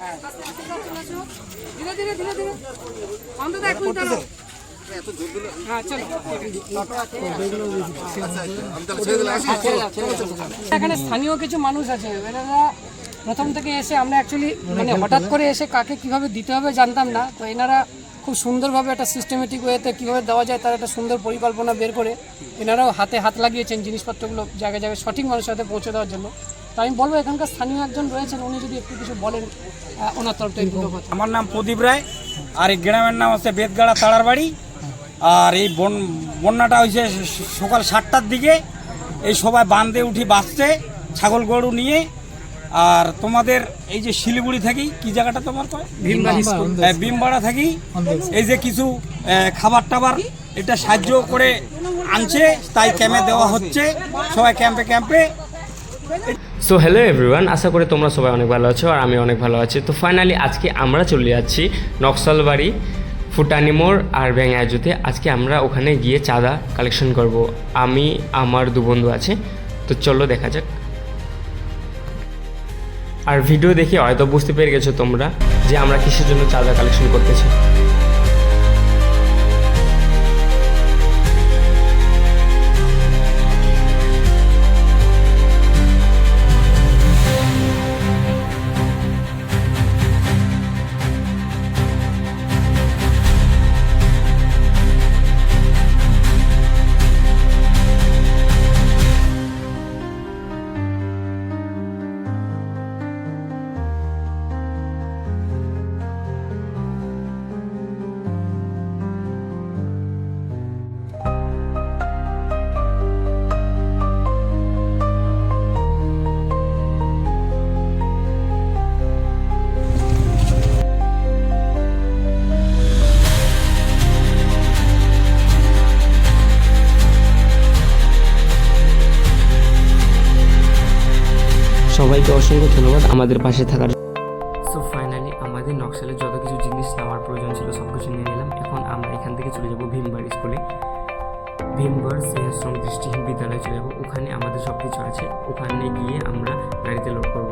হ্যাঁ এখানে স্থানীয় কিছু মানুষ আছে। এনারা প্রথম থেকে এসে আমরা অ্যাকচুয়ালি মানে হঠাৎ করে এসে কাকে কীভাবে দিতে হবে জানতাম না। তো এনারা খুব সুন্দরভাবে একটা সিস্টেমেটিক ওয়েতে কীভাবে দেওয়া যায় তার একটা সুন্দর পরিকল্পনা বের করে এনারাও হাতে হাত লাগিয়েছেন জিনিসপত্রগুলো জায়গায় জায়গায় সঠিক মানুষের হাতে পৌঁছে দেওয়ার জন্য। তো আমি বলব এখানকার স্থানীয় একজন রয়েছেন উনি যদি একটু কিছু বলেন ওনার তরফ থেকে দুটো কথা। আমার নাম প্রদীপ রায় আর এই গ্রামের নাম হচ্ছে বেদগাড়া তাড়ার বাড়ি আর এই বন বন্যাটা হয়েছে সকাল সাতটার দিকে। এই সবাই বাঁধে উঠি বাঁচছে ছাগল গরু নিয়ে। আর তোমাদের এই যে শিলিগুড়ি থাকি কি জায়গাটা তোমার কয়? হ্যাঁ, ভীমবাড়া থাকি। এই যে কিছু খাবার টাবার এটা সাহায্য করে আনছে তাই ক্যাম্পে দেওয়া হচ্ছে। সবাই ক্যাম্পে ক্যাম্পে। সো হ্যালো এভরিওয়ান আশা করি তোমরা সবাই অনেক ভালো আছো আর আমি অনেক ভালো আছি। তো ফাইনালি আজকে আমরা চলে যাচ্ছি নকশালবাড়ি, ফুটানি মোড় আর ব্যাঙাজুতে আজকে আমরা ওখানে গিয়ে চাঁদা কালেকশন করব। আমি, আমার দু বন্ধু আছে, তো চলো দেখা যাক। আর ভিডিও দেখে হয়তো বুঝতে পেরে গেছো তোমরা যে আমরা কিসের জন্য চাঁদা কালেকশন করতেছি। সবাইকে অসংখ্য ধন্যবাদ আমাদের পাশে থাকার সো ফাইনালি আমাদের নকশালের যত কিছু জিনিস নেওয়ার প্রয়োজন ছিল সব কিছু নিয়ে নিলাম। এখন আমরা এখান থেকে চলে যাব ভীমবার স্কুলে। ভীমগড় স্নেহাশ্রম দৃষ্টিহীন বিদ্যালয়ে চলে যাব। ওখানে আমাদের সব কিছু আছে। ওখানে গিয়ে আমরা গাড়িতে লোড করব।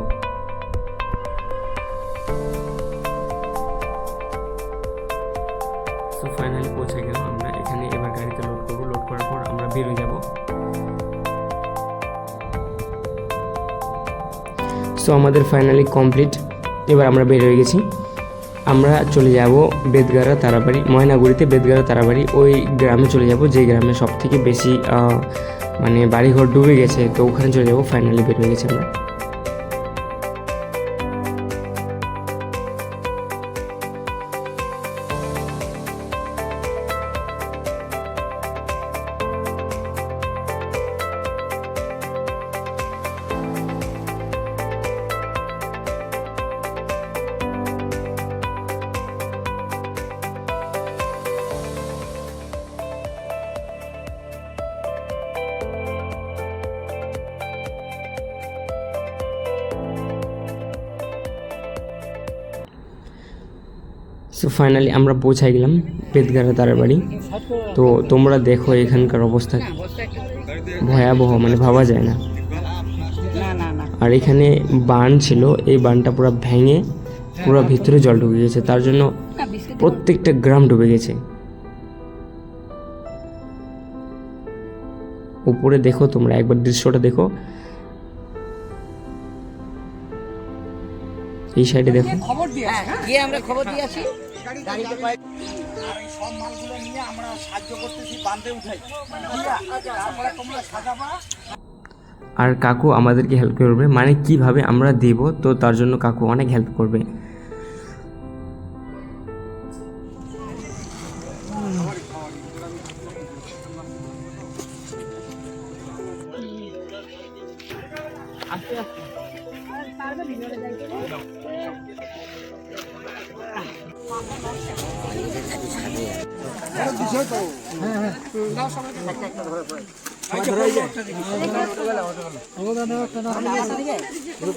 সো ফাইনালি পৌঁছে গেলাম আমরা। এখানে এবার গাড়িতে লোড করব। লোড করার পর আমরা বেরোয় যাব। সো আমাদের ফাইনালি কমপ্লিট এবার আমরা বের হয়ে গেছি। আমরা চলে যাব বেদগাড়া তারাবাড়ি, ময়নাগুড়িতে বেদগাড়া তারাবাড়ি। ওই গ্রামে চলে যাব যে গ্রামে সব থেকে বেশি মানে বাড়িঘর ডুবে গেছে। তো ওখানে চলে যাব ফাইনালি বের হয়ে গেছে আমরা। সো ফাইনালি আমরা পৌঁছাই গেলাম বেদগাড়া তারাবাড়ি তো তোমরা দেখো এখানকার অবস্থা। ভয়াবহ মানে ভাবা যায় না। আর এখানে বান ছিল, এই বানটা পুরো ভেঙে পুরো ভিতরে জল ঢুকে গেছে। তার জন্য প্রত্যেকটা গ্রাম ডুবে গেছে। উপরে দেখো তোমরা, একবার দৃশ্যটা দেখো। এই সাইডে দেখো। খবর দিয়ে হ্যাঁ? গিয়ে আমরা খবর দিয়ে আসি। গাড়িতে পাই আর সব মালগুলো নিয়ে আমরা সাহায্য করতেছি বাঁধে উঠাই। তারপরে তোমরা সাজাবা। আর কাকু আমাদেরকে হেল্প করবে। মানে কীভাবে আমরা দেব তো তার জন্য কাকু অনেক হেল্প করবে।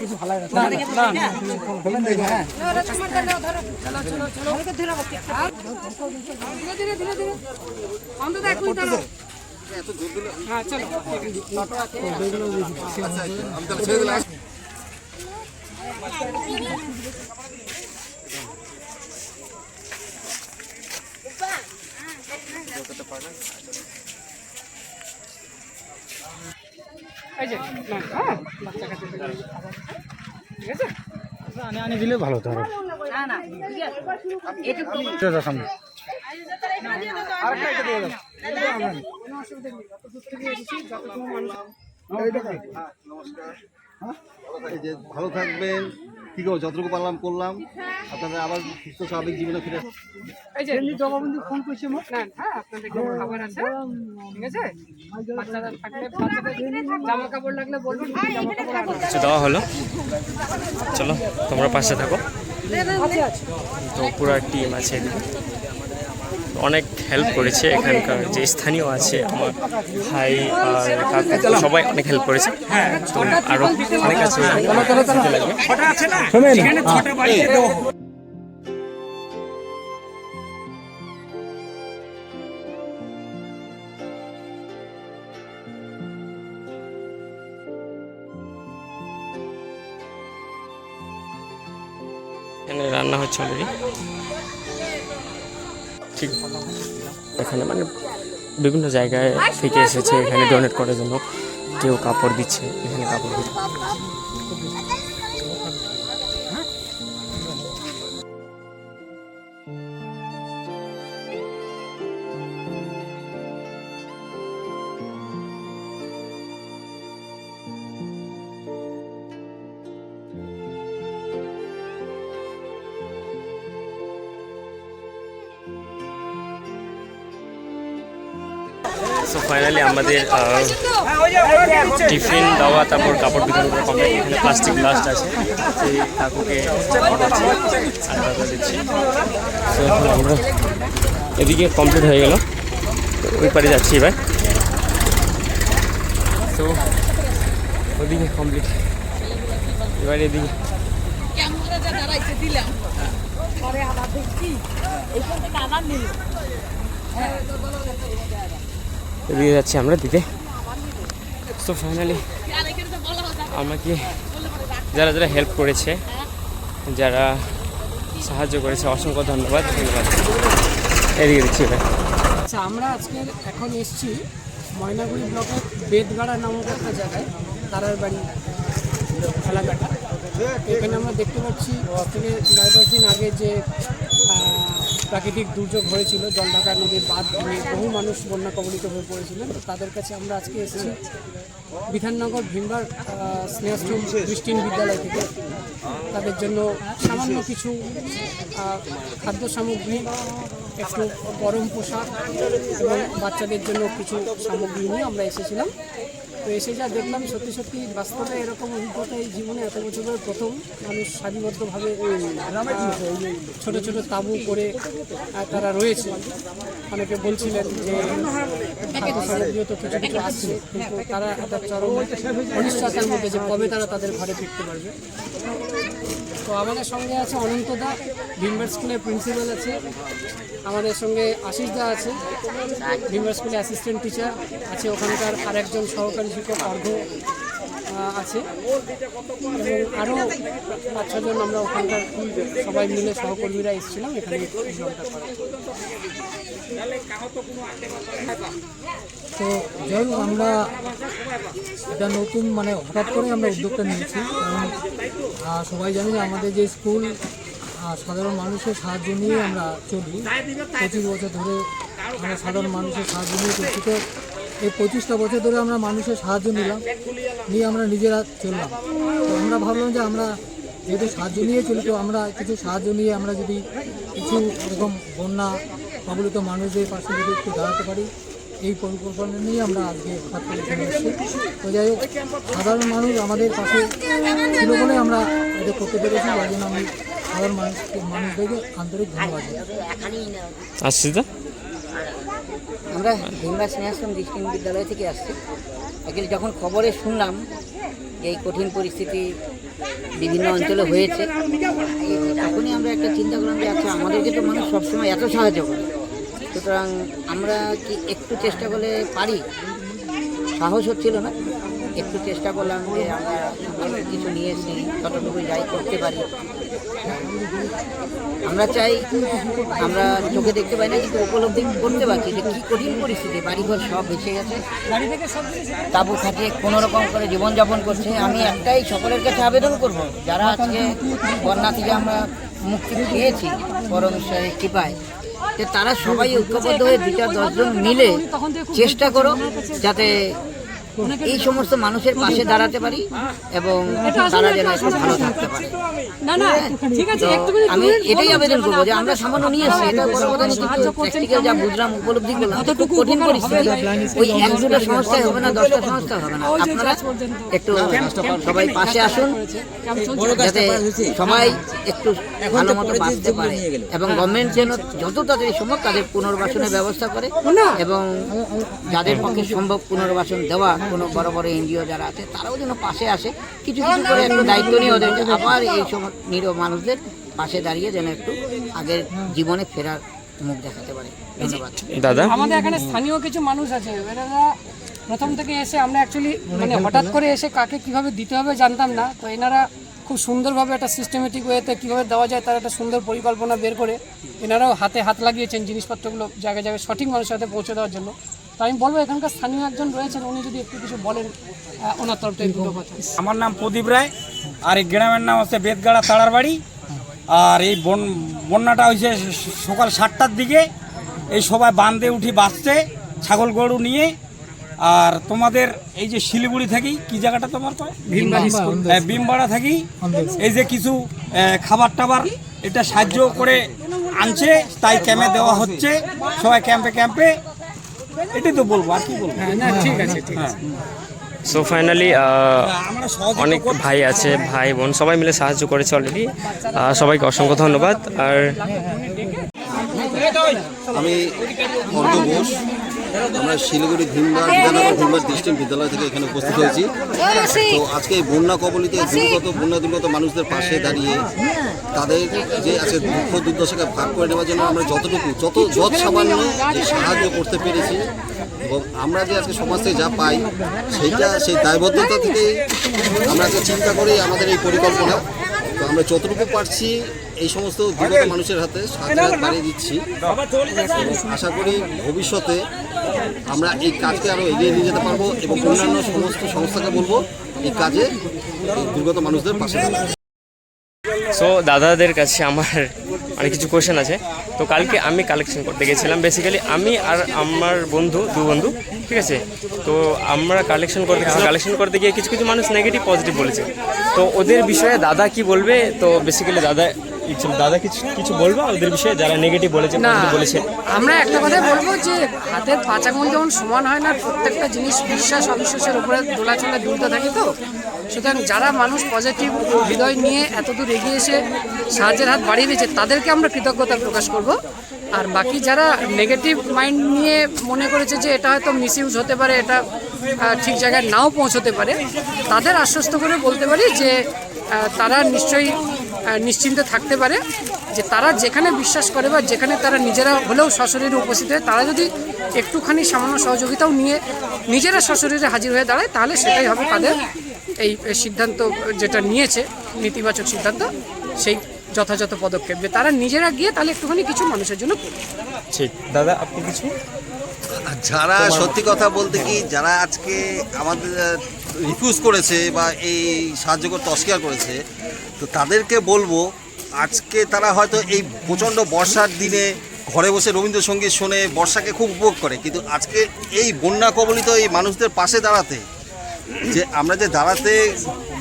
কিছু ভালো লাগে না না বলেন দেখো হ্যাঁ রাজকুমার দাও ধরো চলো চলো চলো আমাকে ধরে বাকি ধীরে ধীরে ধীরে ধীরে অন্ধ দেখো ধরো এত জোর দিলে হ্যাঁ চলো নটো আছে আচ্ছা আমি তাহলে ছেড়ে দিলাম Jangan lupa like, share, dan subscribe যে হ্যাঁ বাচ্চা কাছে ঠিক আছে? আনে দিলে ভালো হতো আরও। না না ঠিক আছে এটুকু দাদা সামনে। কোনো অসুবিধা নেই যত দূর থেকে এসেছি যতটুকু মানুষ এই যে ভালো থাকবেন। কি করব যতটুকু পারলাম করলাম। আপনাদের আবার সুস্থ স্বাভাবিক জীবনে ফিরে এই যে জবাবন্দি ফোন করছে না হ্যাঁ আপনাদের খাবার আছে? ঠিক আছে? বাচ্চারা থাকলে বাচ্চাদের জামা কাপড় লাগলে। বলুন। দেওয়া হলো। চলো তোমরা পাশে থাকো। তো পুরো টিম আছে এদিকে অনেক হেল্প করেছে এখানকার যে স্থানীয় আছে আমার ভাই আর কাকু সবাই অনেক হেল্প করেছে। তো আরও অনেক আছে। লাগবে হবে। এখানে রান্না হচ্ছে অলরেডি ঠিক এখানে মানে বিভিন্ন জায়গায় থেকে এসেছে, এখানে ডোনেট করার জন্য। কেউ কাপড় দিচ্ছে, এখানে কাপড় দিচ্ছে। সো ফাইনালি আমাদের টিফিন, দেওয়া, তারপর কাপড় বিতরণ করা কমপ্লিট এখানে প্লাস্টিক ব্লাস্ট আছে, সেই কাকুকে দিচ্ছি এখন আমরা এদিকে কমপ্লিট হয়ে গেল। ওই পারে যাচ্ছি এবার। তো ওদিকে কমপ্লিট এবার এদিকে। এদিকে যাচ্ছি আমরা দিতে। সো ফাইনালি আমাকে যারা যারা হেল্প করেছে, যারা সাহায্য করেছে, অসংখ্য ধন্যবাদ ধন্যবাদ। এদিকে দিচ্ছি আচ্ছা আমরা আজকে এখন এসেছি ময়নাগুড়ি ব্লকের বেদগাড়া নামক একটা জায়গায়, তারার বাড়ি এলাকাটা এখানে আমরা দেখতে পাচ্ছি থেকে নয় দশ দিন আগে যে প্রাকৃতিক দুর্যোগ হয়েছিল জলঢাকা নদীর বাঁধ ভেঙে বহু মানুষ বন্যা কবলিত হয়ে পড়েছিলেন। তো তাদের কাছে আমরা আজকে এসেছি বিধাননগর ভীমবার স্নেহশ্রম দৃষ্টিন বিদ্যালয় থেকে। তাদের জন্য সামান্য কিছু খাদ্য সামগ্রী, একটু গরম পোশাক এবং বাচ্চাদের জন্য কিছু সামগ্রী নিয়ে আমরা এসেছিলাম। তো এসে যা দেখলাম, সত্যি সত্যি বাস্তবে এরকম অভিজ্ঞতা এই জীবনে এত বছরের প্রথম। মানুষ সারিবদ্ধভাবে ছোট ছোট তাঁবু করে তারা রয়েছে। অনেকে বলছিলেন যে তো কিছু কিছু আসছে কিন্তু তারা একটা চরম অনিশ্চয়তার মধ্যে যে কবে তারা তাদের ঘরে ফিরতে পারবে। তো আমাদের সঙ্গে আছে অনন্তদা ভিমবার স্কুলের প্রিন্সিপাল আছে। আমাদের সঙ্গে আশিস দা আছে ভিমবার স্কুলের অ্যাসিস্ট্যান্ট টিচার আছে। ওখানকার আরেকজন সহকারী শিক্ষক অর্ঘ আছে। আরও পাঁচ ছজন আমরা ওখানকার সবাই মিলে সহকর্মীরা এসেছিলাম, এখানে তো যাই হোক, আমরা এটা নতুন মানে হঠাৎ করে আমরা উদ্যোগটা নিয়েছি। কারণ সবাই জানি আমাদের যে স্কুল সাধারণ মানুষের সাহায্য নিয়ে আমরা চলি। পঁচিশ বছর ধরে আমরা সাধারণ মানুষের সাহায্য নিয়ে চলছি। তো এই পঁচিশটা বছর ধরে আমরা মানুষের সাহায্য নিলাম, নিয়ে আমরা নিজেরা চললাম। তো আমরা ভাবলাম যে আমরা যেহেতু সাহায্য নিয়ে চলি, তো আমরা কিছু সাহায্য নিয়ে আমরা যদি কিছু এরকম বন্যা কবলিত মানুষদের পাশে যদি একটু দাঁড়াতে পারি, এই পরিকল্পনা নিয়ে আমরা আজকে এসেছি। তো যাই হোক, সাধারণ মানুষ আমাদের পাশে ছিল বলে আমরা এটা করতে পেরেছি। আমি সাধারণ মানুষ মানুষদেরকে আন্তরিক ধন্যবাদ আসছি আমরা ভিমবা স্নেহাশ্রম দৃষ্টিহীন বিদ্যালয় থেকে আসছি। অ্যাকচুয়ালি যখন খবরে শুনলাম যে এই কঠিন পরিস্থিতি বিভিন্ন অঞ্চলে হয়েছে, তখনই আমরা একটা চিন্তা করলাম যে আচ্ছা আমাদেরকে তো মানুষ সবসময় এত সাহায্য করে। সুতরাং আমরা কি একটু চেষ্টা করলে পারি? সাহস হচ্ছিল না। একটু চেষ্টা করলাম যে, আমরা কিছু নিয়ে এসে যতটুকু যাই করতে পারি। আমরা চাই আমরা চোখে দেখতে পাই না কিন্তু উপলব্ধি করতে পারছি যে কী কঠিন পরিস্থিতি বাড়িঘর সব ভেসে গেছে। তাবু খাটিয়ে কোনো রকম করে জীবনযাপন করছে। আমি একটাই সকলের কাছে আবেদন করব যারা আজকে বন্যা থেকে আমরা মুক্তি পেয়েছি পরম কৃপায় যে তারা সবাই ঐক্যবদ্ধ হয়ে দু চার দশজন মিলে চেষ্টা করো যাতে এই সমস্ত মানুষের পাশে দাঁড়াতে পারি এবং তারা যেন ভালো থাকতে পারে। না না ঠিক আছে তো একটুখানি আমি এটাই আবেদন করব যে আমরা সামান্য নিয়ে এসেছি এটা বড় কথা না সাহায্য কিন্তু প্র্যাকটিক্যাল যা বুঝলাম উপলব্ধি করলাম খুব কঠিন পরিস্থিতি ওই এক দুটো সংস্থায় হবে না দশটা সংস্থা হবে না। আপনারা একটু সবাই পাশে আসুন যাতে সবাই একটু ভালো মতো বাঁচতে পারে। এবং গভর্নমেন্ট যেন যত তাড়াতাড়ি সম্ভব তাদের পুনর্বাসনের ব্যবস্থা করে এবং যাদের পক্ষে সম্ভব পুনর্বাসন দেওয়া কোনো বড় বড় এনজিও যারা আছে তারাও যেন পাশে আসে। কিছু কিছু করে একটু দায়িত্ব নিয়ে ওদেরকে আবার এই সময় নিরীহ মানুষদের পাশে দাঁড়িয়ে যেন একটু আগের জীবনে ফেরার মুখ দেখাতে পারে। ধন্যবাদ। দাদা? আমাদের এখানে স্থানীয় কিছু মানুষ আছে। এনারা প্রথম থেকে এসে আমরা অ্যাকচুয়ালি মানে হঠাৎ করে এসে কাকে কীভাবে দিতে হবে জানতাম না। তো এনারা খুব সুন্দরভাবে একটা সিস্টেমেটিক ওয়েতে কীভাবে দেওয়া যায় তার একটা সুন্দর পরিকল্পনা বের করে এনারাও হাতে হাত লাগিয়েছেন জিনিসপত্রগুলো জায়গায় জায়গায় সঠিক মানুষের হাতে পৌঁছে দেওয়ার জন্য। তো আমি বলব এখানকার স্থানীয় একজন রয়েছেন উনি যদি একটু কিছু বলেন ওনার তরফ থেকে দুটো কথা। আমার নাম প্রদীপ রায় আর এই গ্রামের নাম হচ্ছে বেদগাড়া তাড়ার বাড়ি আর এই বন বন্যাটা হয়েছে সকাল সাতটার দিকে। এই সবাই বাঁধে উঠি বাঁচছে ছাগল গরু নিয়ে। আর তোমাদের এই যে শিলিগুড়ি থাকি কি জায়গাটা তোমার কয় হ্যাঁ, বিমবাড়া থাকি। এই যে কিছু খাবার টাবার এটা সাহায্য করে আনছে তাই ক্যাম্পে দেওয়া হচ্ছে। সবাই ক্যাম্পে ক্যাম্পে এটাই তো বলব আর কি বলব? ঠিক আছে ঠিক আছে। সো ফাইনালি অনেক ভাই আছে ভাই বোন সবাই মিলে সাহায্য করেছে অলরেডি সবাইকে অসংখ্য ধন্যবাদ। আর আমি ঘোষ। আমরা শিলিগুড়ি ভীমবার বিধাননগর ভীমবার ডিস্ট্রিক্ট বিদ্যালয় থেকে এখানে উপস্থিত হয়েছি। তো আজকে এই বন্যা কবলিতে দুর্গত বন্যা দুর্গত মানুষদের পাশে দাঁড়িয়ে তাদের যে আছে দুঃখ দুর্দশাকে ভাগ করে নেওয়ার জন্য আমরা যতটুকু যত যত সামান্য যে সাহায্য করতে পেরেছি এবং আমরা যে আজকে সমাজ থেকে যা পাই সেইটা সেই দায়বদ্ধতা থেকে আমরা আজকে চিন্তা করি আমাদের এই পরিকল্পনা। তো আমরা যতটুকু পারছি এই সমস্ত দুর্গত মানুষের হাতে সাহায্য বাড়িয়ে দিচ্ছি। আশা করি ভবিষ্যতে আমরা এই কাজকে আরও এগিয়ে নিয়ে যেতে পারব এবং অন্যান্য সমস্ত সংস্থাকে বলব এই কাজে দুর্গত মানুষদের পাশে সো দাদাদের কাছে আমার অনেক কিছু কোয়েশ্চেন আছে। তো কালকে আমি কালেকশন করতে গেছিলাম। বেসিক্যালি আমি আর আমার বন্ধু, দু বন্ধু, ঠিক আছে? তো আমরা কালেকশন করতে কালেকশন করতে গিয়ে কিছু কিছু মানুষ নেগেটিভ পজিটিভ বলেছে। তো ওদের বিষয়ে দাদা কি বলবে? তো বেসিক্যালি দাদা দাদা কিছু কিছু বলব ওদের বিষয়ে? যারা নেগেটিভ বলেছে না বলেছে। আমরা একটা কথা বলব যে হাতের পাঁচ আঙুল যেমন সমান হয় না প্রত্যেকটা জিনিস বিশ্বাস অবিশ্বাসের উপরে দোলাচলে দুলতে থাকে তো। সুতরাং যারা মানুষ পজিটিভ হৃদয় নিয়ে এতদূর এগিয়ে এসে সাহায্যের হাত বাড়িয়ে দিয়েছে তাদেরকে আমরা কৃতজ্ঞতা প্রকাশ করব। আর বাকি যারা নেগেটিভ মাইন্ড নিয়ে মনে করেছে যে এটা হয়তো মিস ইউজ হতে পারে এটা ঠিক জায়গায় নাও পৌঁছতে পারে তাদের আশ্বস্ত করে বলতে পারি যে তারা নিশ্চয়ই নিশ্চিন্তে থাকতে পারে যে তারা যেখানে বিশ্বাস করে বা যেখানে তারা নিজেরা হলেও সশরীরে উপস্থিত হয় তারা যদি একটুখানি সামান্য সহযোগিতাও নিয়ে নিজেরা সশরীরে হাজির হয়ে দাঁড়ায় তাহলে সেটাই হবে তাদের এই সিদ্ধান্ত যেটা নিয়েছে নেতিবাচক সিদ্ধান্ত সেই যথাযথ পদক্ষেপ। যে তারা নিজেরা গিয়ে তাহলে একটুখানি কিছু মানুষের জন্য ঠিক দাদা আপনি কিছু? যারা সত্যি কথা বলতে কি যারা আজকে আমাদের রিফিউজ করেছে বা এই সাহায্য করতে অস্বীকার করেছে, তো তাদেরকে বলব, আজকে তারা হয়তো এই প্রচণ্ড বর্ষার দিনে ঘরে বসে রবীন্দ্রসঙ্গীত শোনে, বর্ষাকে খুব উপভোগ করে, কিন্তু আজকে এই বন্যা কবলিত এই মানুষদের পাশে দাঁড়াতে, যে আমরা যে দাঁড়াতে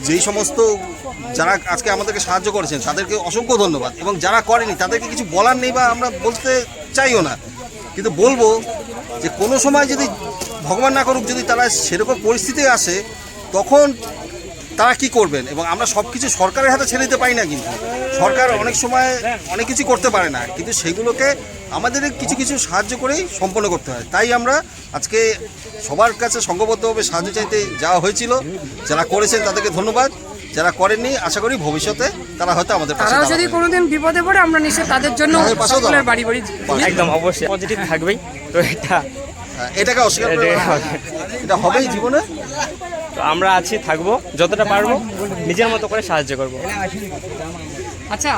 যেই সমস্ত যারা আজকে আমাদেরকে সাহায্য করেছেন, তাদেরকে অসংখ্য ধন্যবাদ, এবং যারা করেনি, তাদেরকে কিছু বলার নেই বা আমরা বলতে চাইও না। কিন্তু বলব যে কোনো সময় যদি ভগবান না করুক, যদি তারা সেরকম পরিস্থিতি আসে তখন তারা কি করবেন? এবং আমরা সব কিছু সরকারের হাতে ছেড়ে দিতে পারি না কিন্তু। সরকার অনেক সময় অনেক কিছু করতে পারে না। কিন্তু সেগুলোকে আমাদের কিছু কিছু সাহায্য করেই সম্পন্ন করতে হয়। তাই আমরা আজকে সবার কাছে সংঘবদ্ধভাবে সাহায্য চাইতে যাওয়া হয়েছিল। যারা করেছেন তাদেরকে ধন্যবাদ। যারা করেননি আশা করি ভবিষ্যতে তারা হয়তো আমাদের পাশে তারাও যদি কোনোদিন বিপদে পড়ে আমরা নিশ্চয় তাদের জন্য। বাড়ি বাড়ি একদম অবশ্যই। পজিটিভ থাকবেই। তো এটা হ্যাঁ, এটাকে অস্বীকার এটা হবেই জীবনে। তো আমরা আছি থাকব যতটা পারব নিজের মতো করে সাহায্য করব। আচ্ছা